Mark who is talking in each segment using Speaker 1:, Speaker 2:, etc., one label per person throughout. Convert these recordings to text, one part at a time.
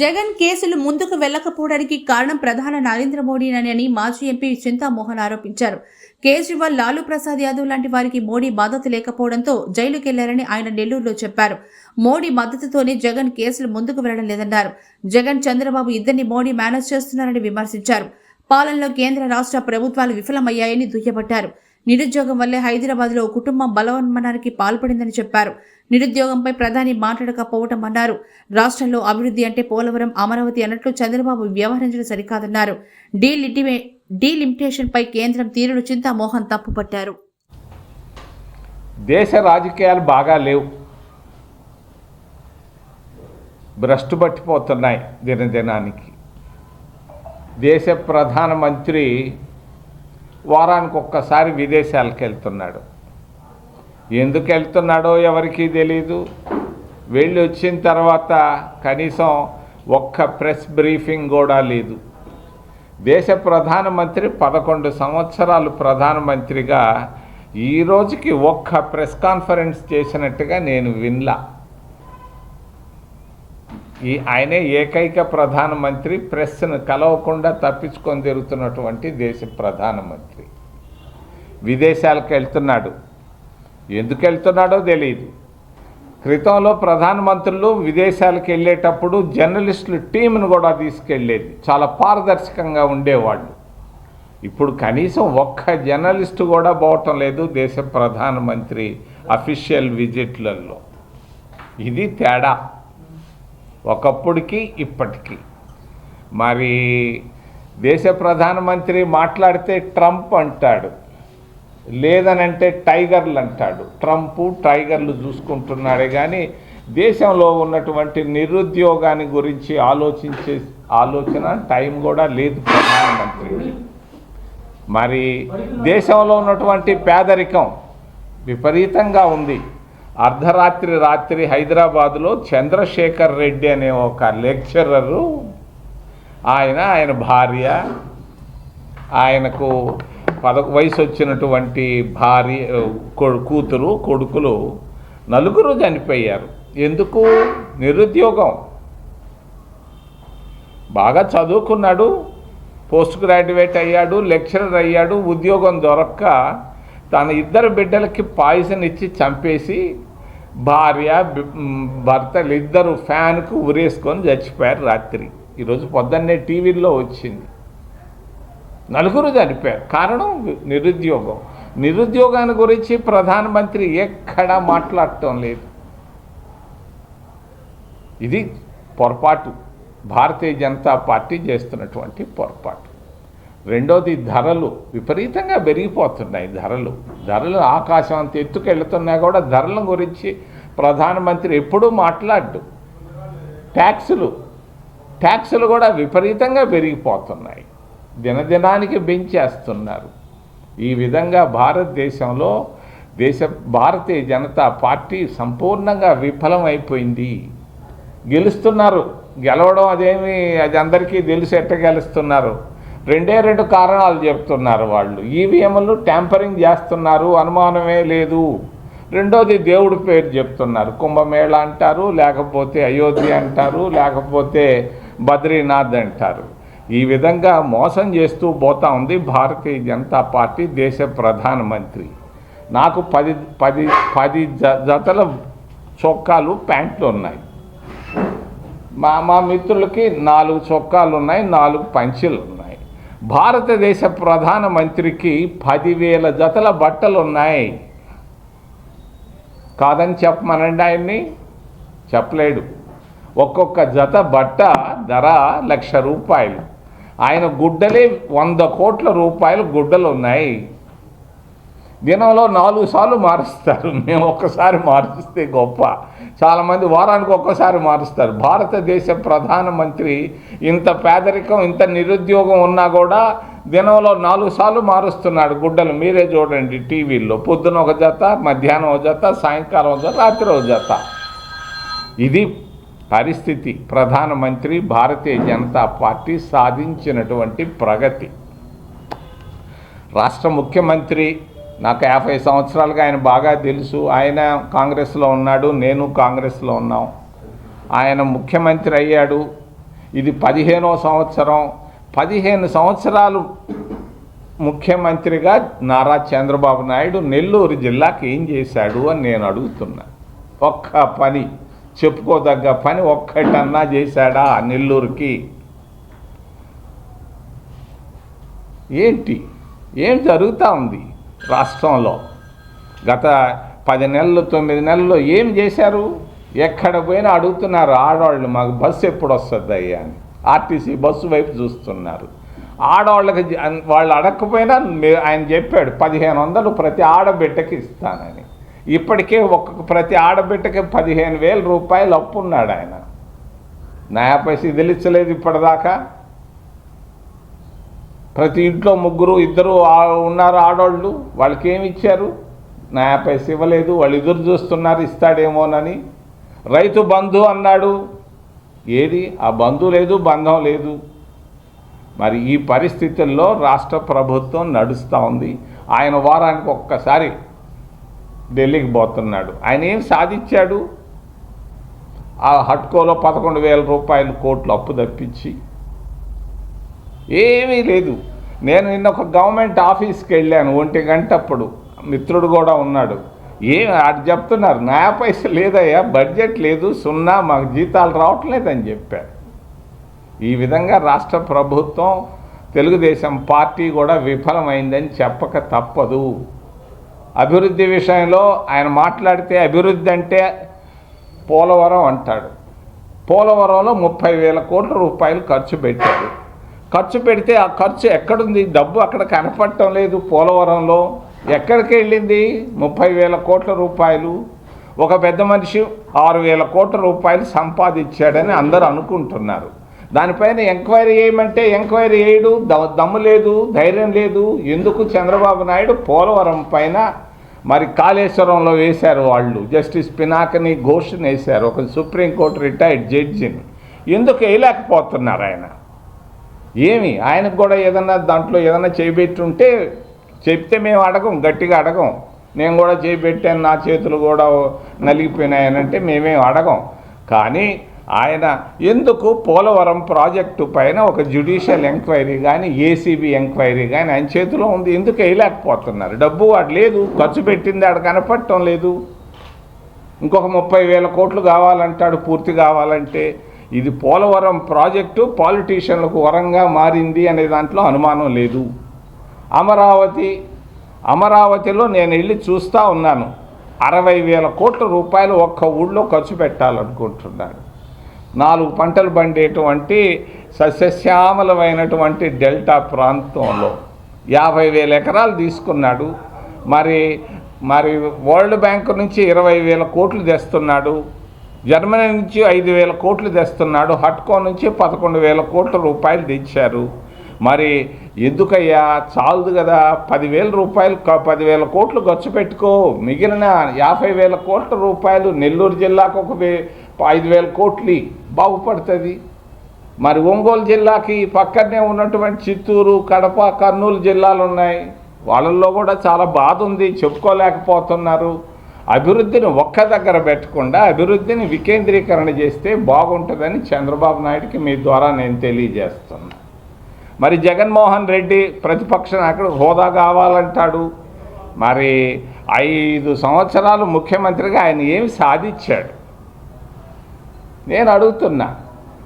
Speaker 1: జగన్ కేసులు ముందుకు వెళ్ళకపోవడానికి కారణం ప్రధాన నరేంద్ర మోడీనని మాజీ ఎంపీ చింతామోహన్ ఆరోపించారు. కేజ్రీవాల్ లాలూ ప్రసాద్ యాదవ్ లాంటి వారికి మోడీ మద్దతు లేకపోవడంతో జైలుకెళ్ళారని ఆయన నెల్లూరులో చెప్పారు. మోడీ మద్దతుతోనే జగన్ కేసులు ముందుకు వెళ్ళడం లేదన్నారు. జగన్ చంద్రబాబు ఇద్దరిని మోడీ మేనేజ్ చేస్తున్నారని విమర్శించారు. పాలనలో కేంద్ర రాష్ట్ర ప్రభుత్వాలు విఫలమయ్యాయని దుయ్యబట్టారు. నిరుద్యోగం వల్లే హైదరాబాద్లో కుటుంబం బలవన్మనానికి పాల్పడిందని చెప్పారు. నిరుద్యోగంపై ప్రధాని మాట్లాడకపోవటం అన్నారు. రాష్ట్రంలో అభివృద్ధి అంటే పోలవరం అమరావతి అన్నట్లు చంద్రబాబు వ్యవహరించడం సరికాదన్నారు. డీలిటిమే డీలిమిటేషన్పై కేంద్రం తీరును చింతామోహన్ తప్పుపట్టారు.
Speaker 2: దేశ రాజకీయాలు బాగా లేవు. భ్రష్టు పట్టిపోతున్నాయి దినదినానికి. దేశ ప్రధానమంత్రి వారానికి ఒక్కసారి విదేశాలకు వెళ్తున్నాడు. ఎందుకు వెళ్తున్నాడో ఎవరికీ తెలియదు వెళ్ళి వచ్చిన తర్వాత కనీసం ఒక్క ప్రెస్ బ్రీఫింగ్ కూడా లేదు. దేశ ప్రధానమంత్రి పదకొండు సంవత్సరాలు ప్రధానమంత్రిగా ఈ రోజుకి ఒక్క ప్రెస్ కాన్ఫరెన్స్ చేసినట్టుగా నేను విన్లా. ఈ ఆయనే ఏకైక ప్రధానమంత్రి ప్రెస్ను కలవకుండా తప్పించుకొని తిరుగుతున్నటువంటి దేశ ప్రధానమంత్రి. విదేశాలకు వెళ్తున్నాడు. ఎందుకు వెళ్తున్నాడో తెలియదు క్రితంలో ప్రధానమంత్రులు విదేశాలకు వెళ్ళేటప్పుడు జర్నలిస్టులు టీంను కూడా తీసుకెళ్ళేది. చాలా పారదర్శకంగా ఉండేవాళ్ళు. ఇప్పుడు కనీసం ఒక్క జర్నలిస్టు కూడా పోవటం లేదు దేశ ప్రధానమంత్రి అఫీషియల్ విజిట్లలో. ఇది తేడా. ఒకప్పటికి ఇప్పటికీ. మరి దేశ ప్రధానమంత్రి మాట్లాడితే ట్రంప్ అంటాడు లేదనంటే టైగర్లు అంటాడు. ట్రంప్ టైగర్లు చూసుకుంటున్నాడే కానీ దేశంలో ఉన్నటువంటి నిరుద్యోగాన్ని గురించి ఆలోచించే ఆలోచన టైం కూడా లేదు ప్రధానమంత్రికి మరి దేశంలో ఉన్నటువంటి పేదరికం విపరీతంగా ఉంది. అర్ధరాత్రి రాత్రి హైదరాబాదులో చంద్రశేఖర్ రెడ్డి అనే ఒక లెక్చరరు ఆయన ఆయన భార్య ఆయనకు పద వయసు వచ్చినటువంటి భార్య కూతురు కొడుకులు నలుగురు చనిపోయారు. ఎందుకు? నిరుద్యోగం. బాగా చదువుకున్నాడు పోస్ట్ గ్రాడ్యుయేట్ అయ్యాడు లెక్చరర్ అయ్యాడు ఉద్యోగం దొరక్క తన ఇద్దరు బిడ్డలకి పాయిజన్ ఇచ్చి చంపేసి భార్య భర్తలు ఇద్దరు ఫ్యాన్కు ఉరేసుకొని చచ్చిపోయారు రాత్రి. ఈరోజు పొద్దున్నే టీవీల్లో వచ్చింది. నలుగురు చనిపోయారు. కారణం నిరుద్యోగం. నిరుద్యోగాన్ని గురించి ప్రధానమంత్రి ఎక్కడా మాట్లాడటం లేదు. ఇది పొరపాటు. భారతీయ జనతా పార్టీ చేస్తున్నటువంటి పొరపాటు. రెండోది ధరలు విపరీతంగా పెరిగిపోతున్నాయి ధరలు. ధరలు ఆకాశం అంత ఎత్తుకెళ్తున్నా కూడా ధరల గురించి ప్రధానమంత్రి ఎప్పుడూ మాట్లాడు ట్యాక్సులు ట్యాక్సులు కూడా విపరీతంగా పెరిగిపోతున్నాయి. దినదినానికి పెంచేస్తున్నారు. ఈ విధంగా భారతదేశంలో దేశ భారతీయ జనతా పార్టీ సంపూర్ణంగా విఫలమైపోయింది. గెలుస్తున్నారు. గెలవడం అదేమి అది అందరికీ తెలిసి ఎట్ట గెలుస్తున్నారు. రెండే రెండు కారణాలు చెప్తున్నారు వాళ్ళు. ఈవీఎంలు ట్యాంపరింగ్ చేస్తున్నారు అనుమానమే లేదు. రెండోది దేవుడి పేరు చెప్తున్నారు. కుంభమేళ అంటారు లేకపోతే అయోధ్య అంటారు లేకపోతే బద్రీనాథ్ అంటారు. ఈ విధంగా మోసం చేస్తూ పోతా ఉంది భారతీయ జనతా పార్టీ దేశ ప్రధానమంత్రి. నాకు పది పది పది జ జతల చొక్కాలు ప్యాంట్లు ఉన్నాయి. మా మా మిత్రులకి నాలుగు చొక్కాలు ఉన్నాయి నాలుగు పంచీలు ఉన్నాయి. భారతదేశ ప్రధానమంత్రికి పదివేల జతల బట్టలు ఉన్నాయి కాదని చెప్పమనండి ఆయన్ని? చెప్పలేడు. ఒక్కొక్క జత బట్ట ధర లక్ష రూపాయలు. ఆయన గుడ్డలే వంద కోట్ల రూపాయలు గుడ్డలు ఉన్నాయి దినంలో నాలుగు సార్లు మారుస్తారు. మేము ఒక్కసారి మారుస్తే గొప్ప. చాలామంది వారానికి ఒక్కసారి మారుస్తారు. భారతదేశ ప్రధానమంత్రి ఇంత పేదరికం ఇంత నిరుద్యోగం ఉన్నా కూడా దినంలో నాలుగు సార్లు మారుస్తున్నాడు. గుడ్డలు మీరే చూడండి టీవీల్లో. పొద్దున ఒక జత మధ్యాహ్నం ఒక జత సాయంకాలం ఒక జత రాత్రి ఒక జత. ఇది పరిస్థితి. ప్రధానమంత్రి భారతీయ జనతా పార్టీ సాధించినటువంటి ప్రగతి. రాష్ట్ర ముఖ్యమంత్రి నాకు యాభై సంవత్సరాలుగా ఆయన బాగా తెలుసు. ఆయన కాంగ్రెస్లో ఉన్నాడు నేను కాంగ్రెస్లో ఉన్నాం. ఆయన ముఖ్యమంత్రి అయ్యాడు. ఇది పదిహేనో సంవత్సరం. పదిహేను సంవత్సరాలు ముఖ్యమంత్రిగా నారా చంద్రబాబు నాయుడు నెల్లూరు జిల్లాకి ఏం చేశాడు అని నేను అడుగుతున్నా. ఒక్క పని చెప్పుకోదగ్గ పని ఒక్కటన్నా చేశాడా నెల్లూరుకి? ఏంటి? ఏం జరుగుతూ ఉంది? రాష్ట్రంలో గత పది నెలలు తొమ్మిది నెలల్లో ఏం చేశారు? ఎక్కడ పోయినా అడుగుతున్నారు ఆడవాళ్ళు మాకు బస్సు ఎప్పుడు వస్తుంది అయ్యా అని. ఆర్టీసీ బస్సు వైపు చూస్తున్నారు. ఆడవాళ్ళకి వాళ్ళు అడగకపోయినా ఆయన చెప్పాడు పదిహేను వందలు ప్రతి ఆడబిడ్డకి ఇస్తానని. ఇప్పటికే ఒక్కొక్క ప్రతి ఆడబిడ్డకి పదిహేను వేల రూపాయలు అప్పు ఉన్నాడు ఆయన. నా పైసలు తెలియచలేదు ఇప్పటిదాకా. ప్రతి ఇంట్లో ముగ్గురు ఇద్దరు ఉన్నారు ఆడవాళ్ళు వాళ్ళకి ఏమి ఇచ్చారు? నా పైసలు ఇవ్వలేదు వాళ్ళు ఎదురు చూస్తున్నారు ఇస్తాడేమోనని. రైతు బంధు అన్నాడు. ఏది? ఆ బంధు లేదు బంధం లేదు. మరి ఈ పరిస్థితుల్లో రాష్ట్ర ప్రభుత్వం నడుస్తూ ఉంది. ఆయన వారానికి ఒక్కసారి ఢిల్లీకి పోతున్నాడు. ఆయన ఏం సాధించాడు? ఆ హట్కోలో పదకొండు వేల రూపాయలు కోట్లు అప్పు తప్పించి ఏమీ లేదు. నేను నిన్న ఒక గవర్నమెంట్ ఆఫీస్కి వెళ్ళాను ఒంటి గంట అప్పుడు. మిత్రుడు కూడా ఉన్నాడు. ఏం అటు చెప్తున్నారు నా పైసలు లేదయ్యా బడ్జెట్ లేదు సున్నా మాకు జీతాలు రావట్లేదని చెప్పారు. ఈ విధంగా రాష్ట్ర ప్రభుత్వం తెలుగుదేశం పార్టీ కూడా విఫలమైందని చెప్పక తప్పదు. అభివృద్ధి విషయంలో ఆయన మాట్లాడితే అభివృద్ధి అంటే పోలవరం అంటాడు. పోలవరంలో ముప్పై వేల కోట్ల రూపాయలు ఖర్చు పెట్టాడు. ఖర్చు పెడితే ఆ ఖర్చు ఎక్కడుంది? డబ్బు అక్కడ కనపడటం లేదు పోలవరంలో. ఎక్కడికి వెళ్ళింది? ముప్పై వేల కోట్ల రూపాయలు. ఒక పెద్ద మనిషి ఆరు వేల కోట్ల రూపాయలు సంపాదించాడని అందరూ అనుకుంటున్నారు. దానిపైన ఎంక్వైరీ చేయమంటే ఎంక్వైరీ చేయడు ద- దమ్ము లేదు ధైర్యం లేదు. ఎందుకు చంద్రబాబు నాయుడు పోలవరం పైన మరి కాళేశ్వరంలో వేశారు వాళ్ళు? జస్టిస్ పినాకని ఘోషణ వేశారు. ఒక సుప్రీంకోర్టు రిటైర్డ్ జడ్జిని. ఎందుకు వేయలేకపోతున్నారు ఆయన? ఏమి? ఆయనకు కూడా ఏదన్నా దాంట్లో ఏదన్నా చేపెట్టుంటే చెప్తే మేము అడగం గట్టిగా అడగం. నేను కూడా చేపెట్టాను నా చేతులు కూడా నలిగిపోయినాయనంటే మేమేం అడగం. కానీ ఆయన ఎందుకు పోలవరం ప్రాజెక్టు పైన ఒక జ్యుడిషియల్ ఎంక్వైరీ కానీ ఏసీబీ ఎంక్వైరీ కానీ ఆయన చేతిలో ఉంది ఎందుకు వేయలేకపోతున్నారు? డబ్బు వాడు లేదు ఖర్చు పెట్టింది ఆడ కనపడటం లేదు. ఇంకొక ముప్పై వేల కోట్లు కావాలంటాడు పూర్తి కావాలంటే ఇది పోలవరం ప్రాజెక్టు పాలిటీషియన్లకు వరంగా మారింది అనే దాంట్లో అనుమానం లేదు. అమరావతి అమరావతిలో నేను వెళ్ళి చూస్తూ ఉన్నాను. అరవై వేల కోట్ల రూపాయలు ఒక్క ఊళ్ళో ఖర్చు పెట్టాలనుకుంటున్నాడు. నాలుగు పంటలు పండేటువంటి సస్యశ్యామలమైనటువంటి డెల్టా ప్రాంతంలో యాభై వేల ఎకరాలు తీసుకున్నాడు. మరి మరి వరల్డ్ బ్యాంక్ నుంచి ఇరవై వేల కోట్లు తెస్తున్నాడు. జర్మనీ నుంచి ఐదు వేల కోట్లు తెస్తున్నాడు. హట్కో నుంచి పదకొండు వేల కోట్ల రూపాయలు తెచ్చారు. మరి ఎందుకయ్యా? చాలదు కదా. పదివేల రూపాయలు పదివేల కోట్లు ఖర్చు పెట్టుకో. మిగిలిన యాభై వేల కోట్ల రూపాయలు నెల్లూరు జిల్లాకు ఒక వే ఐదు వేల కోట్లు బాగుపడుతుంది. మరి ఒంగోలు జిల్లాకి పక్కనే ఉన్నటువంటి చిత్తూరు కడప కర్నూలు జిల్లాలు ఉన్నాయి వాళ్ళల్లో కూడా చాలా బాధ ఉంది. చెప్పుకోలేకపోతున్నారు. అభివృద్ధిని ఒక్క దగ్గర పెట్టకుండా అభివృద్ధిని వికేంద్రీకరణ చేస్తే బాగుంటుందని చంద్రబాబు నాయుడికి మీ ద్వారా నేను తెలియజేస్తున్నా. మరి జగన్మోహన్ రెడ్డి ప్రతిపక్ష నాయకుడు హోదా కావాలంటాడు. మరి ఐదు సంవత్సరాలు ముఖ్యమంత్రిగా ఆయన ఏమి సాధించాడు? నేను అడుగుతున్నా.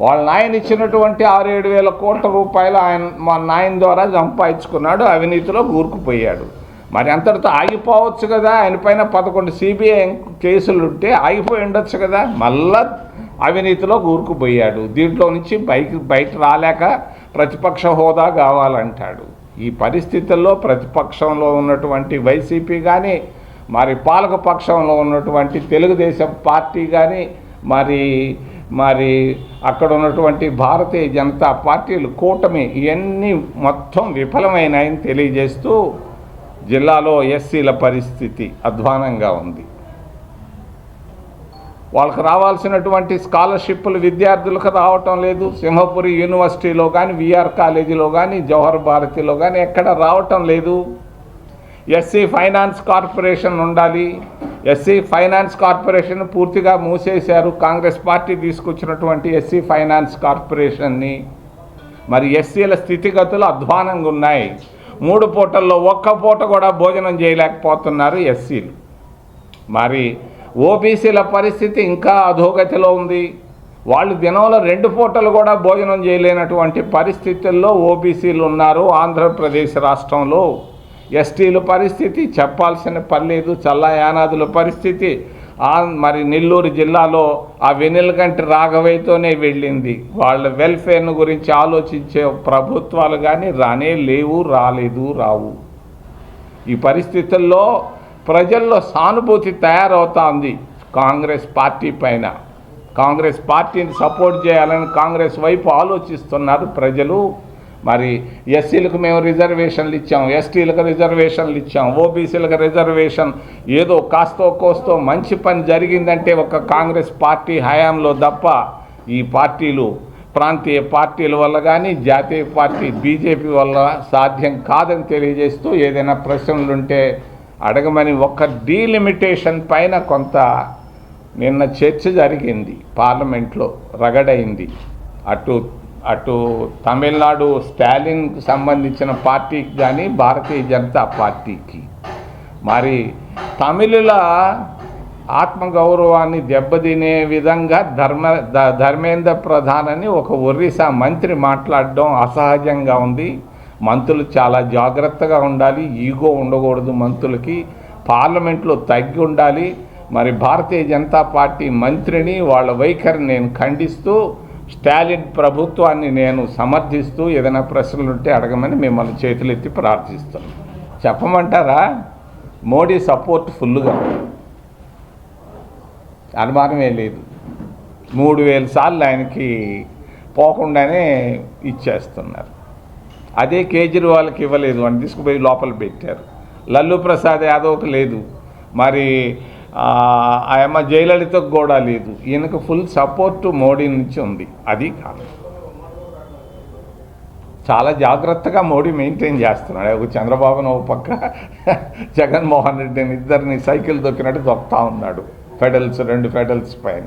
Speaker 2: వాళ్ళ నాయన ఇచ్చినటువంటి ఆరు ఏడు వేల కోట్ల రూపాయలు ఆయన మా నాయన ద్వారా సంపాదించుకున్నాడు అవినీతిలో కూరుకుపోయాడు మరి అంతటితో ఆగిపోవచ్చు కదా ఆయన పైన పదకొండు సిబిఐ కేసులు ఉంటే ఆగిపోయి ఉండొచ్చు కదా. మళ్ళా అవినీతిలో ఊరుకుపోయాడు దీంట్లో నుంచి బయట బయట రాలేక ప్రతిపక్ష హోదా కావాలంటాడు. ఈ పరిస్థితుల్లో ప్రతిపక్షంలో ఉన్నటువంటి వైసీపీ కానీ మరి పాలక పక్షంలో ఉన్నటువంటి తెలుగుదేశం పార్టీ కానీ మరి మరి అక్కడ ఉన్నటువంటి భారతీయ జనతా పార్టీలు కూటమి ఇవన్నీ మొత్తం విఫలమైనాయని తెలియజేస్తూ జిల్లాలో ఎస్సీల పరిస్థితి అధ్వానంగా ఉంది. వాళ్ళకు రావాల్సినటువంటి స్కాలర్షిప్లు విద్యార్థులకు రావటం లేదు. సింహపురి యూనివర్సిటీలో కానీ విఆర్ కాలేజీలో కానీ జవహర్ భారతిలో కానీ ఎక్కడ రావటం లేదు. ఎస్సీ ఫైనాన్స్ కార్పొరేషన్ ఉండాలి. ఎస్సీ ఫైనాన్స్ కార్పొరేషన్ పూర్తిగా మూసేశారు. కాంగ్రెస్ పార్టీ తీసుకొచ్చినటువంటి ఎస్సీ ఫైనాన్స్ కార్పొరేషన్ని. మరి ఎస్సీల స్థితిగతులు అధ్వానంగా ఉన్నాయి. మూడు పూటల్లో ఒక్క పూట కూడా భోజనం చేయలేకపోతున్నారు ఎస్సీలు. మరి ఓబీసీల పరిస్థితి ఇంకా అధోగతిలో ఉంది. వాళ్ళు దినంలో రెండు పూటలు కూడా భోజనం చేయలేనటువంటి పరిస్థితుల్లో ఓబీసీలు ఉన్నారు ఆంధ్రప్రదేశ్ రాష్ట్రంలో. ఎస్టీల పరిస్థితి చెప్పాల్సిన పని లేదు యానాదుల పరిస్థితి. మరి నెల్లూరు జిల్లాలో ఆ వెన్నెలకంటి రాఘవయ్యతోనే వెళ్ళింది. వాళ్ళ వెల్ఫేర్ను గురించి ఆలోచించే ప్రభుత్వాలు కానీ రానే లేవు రాలేదు రావు. ఈ పరిస్థితుల్లో ప్రజల్లో సానుభూతి తయారవుతోంది కాంగ్రెస్ పార్టీ పైన. కాంగ్రెస్ పార్టీని సపోర్ట్ చేయాలని కాంగ్రెస్ వైపు ఆలోచిస్తున్నారు ప్రజలు. మరి ఎస్సీలకు మేము రిజర్వేషన్లు ఇచ్చాం ఎస్టీలకు రిజర్వేషన్లు ఇచ్చాం ఓబీసీలకు రిజర్వేషన్ ఏదో కాస్తో కోస్తో మంచి పని జరిగిందంటే ఒక కాంగ్రెస్ పార్టీ హయాంలో తప్ప ఈ పార్టీలు ప్రాంతీయ పార్టీల వల్ల కానీ జాతీయ పార్టీ బీజేపీ వల్ల సాధ్యం కాదని తెలియజేస్తూ ఏదైనా ప్రశ్నలు ఉంటే అడగమని ఒక్క డీలిమిటేషన్ పైన కొంత నిన్న చర్చ జరిగింది పార్లమెంట్లో రగడైంది. అటు అటు తమిళనాడు స్టాలిన్కి సంబంధించిన పార్టీకి కానీ భారతీయ జనతా పార్టీకి. మరి తమిళుల ఆత్మగౌరవాన్ని దెబ్బతినే విధంగా ధర్మ ధర్మేంద్ర ప్రధాన్ అని ఒక ఒరిస్సా మంత్రి మాట్లాడడం అసహజంగా ఉంది. మంత్రులు చాలా జాగ్రత్తగా ఉండాలి. ఈగో ఉండకూడదు మంత్రులకి. పార్లమెంట్లో తగ్గి ఉండాలి. మరి భారతీయ జనతా పార్టీ మంత్రిని వాళ్ళ వైఖరిని నేను ఖండిస్తూ స్టాలిన్ ప్రభుత్వాన్ని నేను సమర్థిస్తూ ఏదైనా ప్రశ్నలు ఉంటే అడగమని మిమ్మల్ని చేతులెత్తి ప్రార్థిస్తున్నాను. చెప్పమంటారా? మోడీ సపోర్ట్ ఫుల్గా అనుమానమే లేదు. మూడు వేల సార్లు ఆయనకి పోకుండానే ఇచ్చేస్తున్నారు. అదే కేజ్రీవాల్కి ఇవ్వలేదు. అని తీసుకుపోయి లోపల పెట్టారు. లల్లు ప్రసాద్ యాదవ్కి లేదు. మరి ఆయమ్మ జయలలితకు కూడా లేదు. ఈయనకు ఫుల్ సపోర్ట్ మోడీ నుంచి ఉంది. అది కాదు. చాలా జాగ్రత్తగా మోడీ మెయింటైన్ చేస్తున్నాడు. ఒక చంద్రబాబును ఒక పక్క జగన్మోహన్ రెడ్డిని ఇద్దరిని సైకిల్ దొక్కినట్టు దొక్కుతా ఉన్నాడు. ఫెడల్స్ రెండు ఫెడల్స్ పైన.